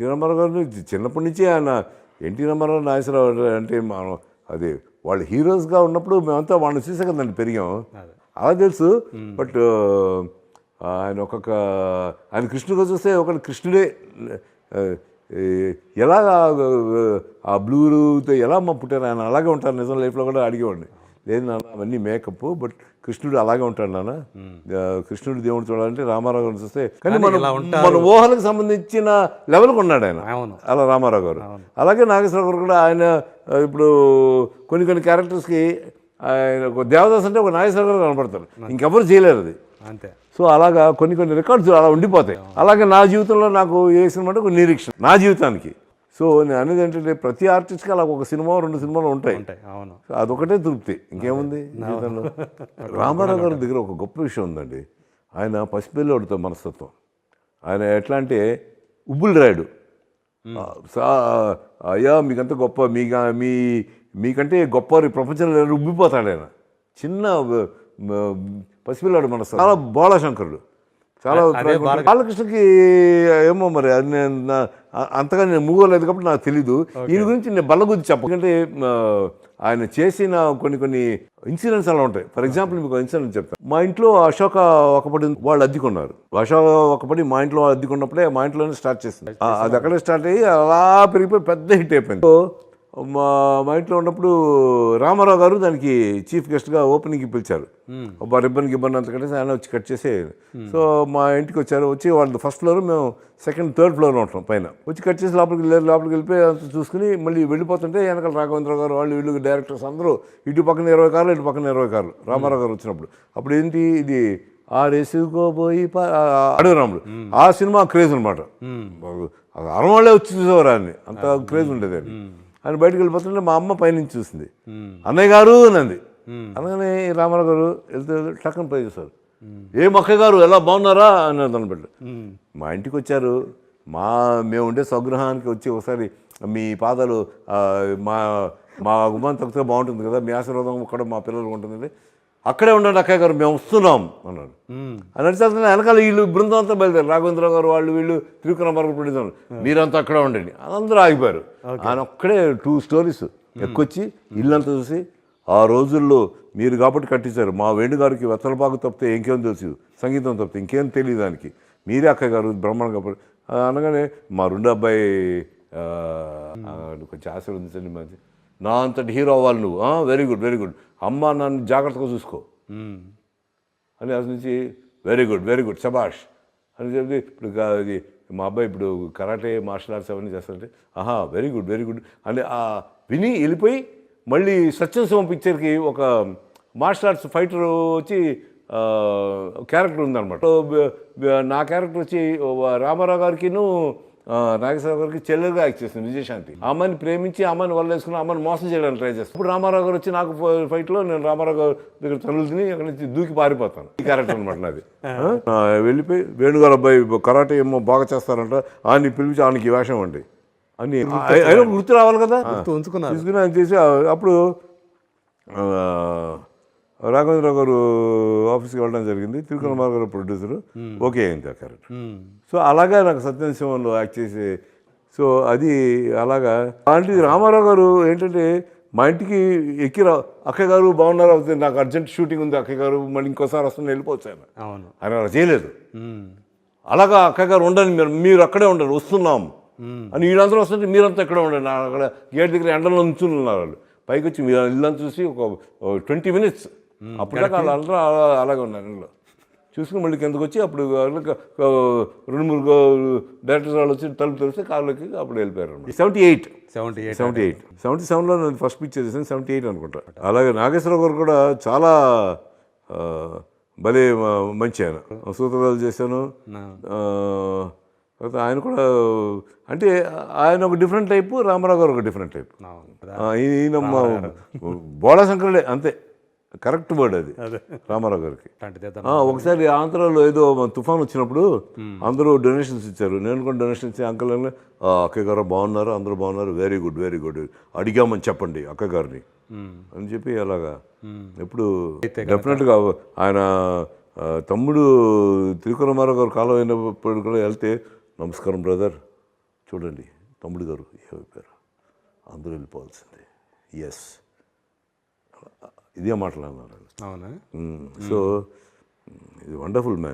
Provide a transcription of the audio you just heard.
NT Ramarao గారు చిన్నప్పటి నుంచి ఆయన ఎన్టీ రామారావు నాగేశ్వరరావు అంటే మనం అది వాళ్ళు హీరోస్గా ఉన్నప్పుడు మేమంతా వాళ్ళని చూసే కదండి పెరిగాం. అలా తెలుసు. బట్ ఆయన ఒక్కొక్క ఆయన కృష్ణుడిగా చూస్తే ఒక కృష్ణుడే ఎలా ఆ బ్లూతో ఎలా మా పుట్టారు ఆయన? అలాగే ఉంటారు నిజం లైఫ్లో కూడా అడిగేవాడిని. లేదు నాన్న అవన్నీ మేకప్ బట్ కృష్ణుడు అలాగే ఉంటాడు నాన్న. కృష్ణుడు దేవుడు చూడాలంటే రామారావు గారిని చూస్తే కానీ మన. మన ఊహలకు సంబంధించిన లెవెల్కి ఉన్నాడు ఆయన. అలా రామారావు గారు. అలాగే నాగేశ్వరరావు గారు కూడా ఆయన ఇప్పుడు కొన్ని కొన్ని క్యారెక్టర్స్కి ఆయన ఒక దేవదాస్ అంటే ఒక నాగేశ్వరరావు గారు కనపడతారు. ఇంకెవరు చేయలేరు అది. అంతే. సో అలాగా కొన్ని కొన్ని రికార్డ్స్ అలా ఉండిపోతాయి. అలాగే నా జీవితంలో నాకు ఏ సినిమా అంటే ఒక నిరీక్షణ. నా జీవితానికి. సో నేను అనేది ఏంటంటే ప్రతి ఆర్టిస్ట్కి అలా ఒక సినిమా రెండు సినిమాలు ఉంటాయి. అవును. సో అదొకటే తృప్తి. ఇంకేముంది జీవితంలో? రామారావు గారి దగ్గర ఒక గొప్ప విషయం ఉందండి. ఆయన పసిపిల్లోడితో మనస్తత్వం. ఆయన ఎట్లా అంటే ఉబ్బులు రాయుడు. సా- అయ్యా మీకంత గొప్ప మీ మీ మీకంటే గొప్ప ప్రపంచంలో ఉబ్బిపోతాడు ఆయన. చిన్న పసిపిల్లాడు మనసు చాలా బాలశంకరుడు. చాలా బాలకృష్ణకి ఏమో మరి అది అంతగా నేను మూగలేదు కాబట్టి నాకు తెలీదు. ఈయన గురించి నేను బల్ల గురించి చెప్ప ఎందుకంటే ఆయన చేసిన కొన్ని కొన్ని ఇన్సిడెంట్స్ అలా ఉంటాయి. ఫర్ ఎగ్జాంపుల్ మీకు ఇన్సిడెంట్ చెప్తాను మా ఇంట్లో అశోక ఒకపడి వాళ్ళు అద్దెకున్నారు అశోక ఒకపడి మా ఇంట్లో అద్దెకున్నప్పుడే మా ఇంట్లోనే స్టార్ట్ చేసింది. అది అక్కడే స్టార్ట్ అయ్యి అలా పెరిగిపోయి పెద్ద హిట్ అయిపోయింది. సో మా మా ఇంట్లో ఉన్నప్పుడు రామారావు గారు దానికి చీఫ్ గెస్ట్గా ఓపెనింగ్కి పిలిచారు. ఒక రిబ్బన్ గిబ్బన్ అంత కట్టేసి ఆయన వచ్చి కట్ చేసి సో మా ఇంటికి వచ్చారు. వచ్చి వాళ్ళు ఫస్ట్ ఫ్లోర్ మేము సెకండ్ థర్డ్ ఫ్లోర్లో ఉంటాం పైన. వచ్చి కట్ చేసి లోపలికి వెళ్ళారు లోపలికి వెళ్ళిపోయి అంత చూసుకుని మళ్ళీ వెళ్ళిపోతుంటే వెనకాల రాఘవేంద్ర గారు వాళ్ళు వీళ్ళు డైరెక్టర్స్ అందరూ ఇటు పక్కన ఇరవై కార్లు ఇటు పక్కన ఇరవై కార్లు రామారావు గారు వచ్చినప్పుడు. అప్పుడు ఏంటి? ఇది ఆడేసుకోబోయి ప- ఆ, అడవిరాముడు ఆ సినిమా క్రేజ్ అనమాట అరవాళ్ళే వచ్చి చూసేవారు అంత క్రేజ్ ఉండేది ఆయన బయటకు వెళ్ళిపోతుంటే మా అమ్మ పైనుంచి చూసింది. అన్నయ్య గారు అనంది. అనగానే రామారావు గారు వెళ్తే టక్కన పై చూశారు. ఏ మొక్క గారు ఎలా బాగున్నారా? అని బిడ్డ మా ఇంటికి వచ్చారు. మా మేము ఉండే స్వగృహానికి వచ్చి ఒకసారి మీ పాదాలు మా మా గుమ్మం తొక్కితే బాగుంటుంది కదా మీ ఆశీర్వాదం కూడా మా పిల్లలు ఉంటుంది. అక్కడే ఉండండి అక్కయ్య గారు మేము వస్తున్నాం అన్నాడు. అని అడిగితే వెనకాల వీళ్ళు బృందం అంతా బయలుదేరు రాఘవేంద్ర గారు వాళ్ళు వీళ్ళు త్రికురమార్గ ప్రొడ్యూసర్ మీరంతా అక్కడే ఉండండి. అందరూ ఆగిపోయారు. ఆయన ఒక్కడే టూ స్టోరీస్ ఎక్కొచ్చి ఇల్లంతా చూసి ఆ రోజుల్లో మీరు కాబట్టి కట్టించారు. మా వేణుగారికి వెత్తలపాకు తప్పితే ఇంకేం తెలుసు? సంగీతం తప్పితే ఇంకేం తెలియదు దానికి. మీరే అక్కయ్య గారు బ్రహ్మాండంగా అనగానే మా రెండు అబ్బాయి కొంచెం ఆశీర్వదించండి మంచి నా అంతటి హీరో అవ్వాలి నువ్వు. వెరీ గుడ్ వెరీ గుడ్ అమ్మ నన్ను జాగ్రత్తగా చూసుకో. అని అసలు నుంచి వెరీ గుడ్ వెరీ గుడ్ సబాష్ అని చెప్పి ఇప్పుడు అది మా అబ్బాయి ఇప్పుడు కరాటే మార్షల్ ఆర్ట్స్ అవన్నీ చేస్తారంటే ఆహా వెరీ గుడ్ వెరీ గుడ్ అని ఆ విని వెళ్ళిపోయి మళ్ళీ సత్యం శివం పిక్చర్కి ఒక మార్షల్ ఆర్ట్స్ ఫైటర్ వచ్చి క్యారెక్టర్ ఉందన్నమాట. నా క్యారెక్టర్ వచ్చి రామారావు గారికిను ఆ, నాగేశ్వరరావు గారికి చెల్లెలుగా యాక్ట్ చేసింది విజయశాంతి. ఆ అమ్మాయిని ప్రేమించి ఆ అమ్మాయిని వల్ల వేసుకుని ఆ అమ్మాయిని మోసం చేయడానికి ట్రై చేస్తాను ఇప్పుడు రామారావు గారు వచ్చి నాకు ఫైట్లో నేను రామారావు గారు దగ్గర తనులు తిని అక్కడి నుంచి దూకి పారిపోతాను. ఈ క్యారెక్టర్ అనమాట నాది. వెళ్ళిపోయి వేణుగారు అబ్బాయి కరాటే ఏమో బాగా చేస్తారంట. ఆయన్ని పిలిపించి ఆయనకి వేషం అండి. అని అయినా గుర్తు రావాలి కదా? గుర్తు ఉంచుకున్నారు. తీసుకుని ఆయన చేసి అప్పుడు ఆ, రాఘవేంద్ర గారు ఆఫీస్కి వెళ్ళడం జరిగింది. తిరుకుమార్ గారు ప్రొడ్యూసర్. ఓకే అయింది ఆ క్యారెక్టర్. సో అలాగా నాకు సత్యం శివంలో యాక్ట్ చేసి సో అది అలాగా. అలాంటిది రామారావు గారు ఏంటంటే మా ఇంటికి ఎక్కి రా అక్కయ్య గారు బాగున్నారు? అవుతుంది నాకు అర్జెంట్ షూటింగ్ ఉంది అక్కయ్య గారు మళ్ళీ ఇంకోసారి వస్తుంది వెళ్ళిపోవచ్చు ఆయన. అవును. ఆయన అలా చేయలేదు. అలాగా అక్కయ్య గారు ఉండండి మీరు మీరు అక్కడే ఉండండి వస్తున్నాం. అని వీళ్ళందరూ వస్తుంటే మీరంతా ఎక్కడే ఉండండి నా అక్కడ గేట్ దగ్గర ఎండలో నుంచుని ఉన్నారు వాళ్ళు. పైకి వచ్చి మీరు ఇల్లంతా చూసి ఒక ట్వంటీ మినిట్స్ అప్పుడు వాళ్ళందరూ అలా- అలాగే ఉన్నారు ఇంట్లో చూసుకుని మళ్ళీ కిందకు వచ్చి అప్పుడు రెండు మూడు డైరెక్టర్స్ వాళ్ళు వచ్చి తలుపు తెలిస్తే కార్లోకి అప్పుడు వెళ్ళిపోయారు seventy eight. Seventy eight. Seventy eight. Seventy సెవెన్లో నేను ఫస్ట్ పిక్చర్ చేశాను సెవెంటీ ఎయిట్ అనుకుంటా. అలాగే నాగేశ్వరరావు గారు కూడా చాలా భలే మంచి ఆయన. సూత్రాలు చేశాను. ఆ, తర్వాత ఆయన కూడా అంటే ఆయన ఒక డిఫరెంట్ టైపు రామారావు గారు ఒక డిఫరెంట్ టైప్ ఈయన బోళా శంకరుడే అంతే. కరెక్ట్ వర్డ్ అది. రామారావు గారికి. ఒకసారి ఆంధ్రాలో ఏదో తుఫాన్ వచ్చినప్పుడు అందరూ డొనేషన్స్ ఇచ్చారు. నేను కూడా డొనేషన్ ఇచ్చి అంకల్ అని, "ఆ, అక్కయ్య గారు బాగున్నారు అందరూ బాగున్నారు వెరీ గుడ్ వెరీ గుడ్ అడిగామని చెప్పండి అక్కయ్య గారిని. అని చెప్పి అలాగా. ఎప్పుడు డెఫినెట్గా ఆయన తమ్ముడు త్రికురమారావు గారు కాలం అయినప్పుడు కూడా వెళ్తే నమస్కారం బ్రదర్ చూడండి తమ్ముడు గారు ఏమైపోయారు? అందరూ వెళ్ళిపోవాల్సిందే. ఎస్ ఇదే మాట్లాడినారు అవునా? సో ఇది వండర్ఫుల్ మ్యాన్.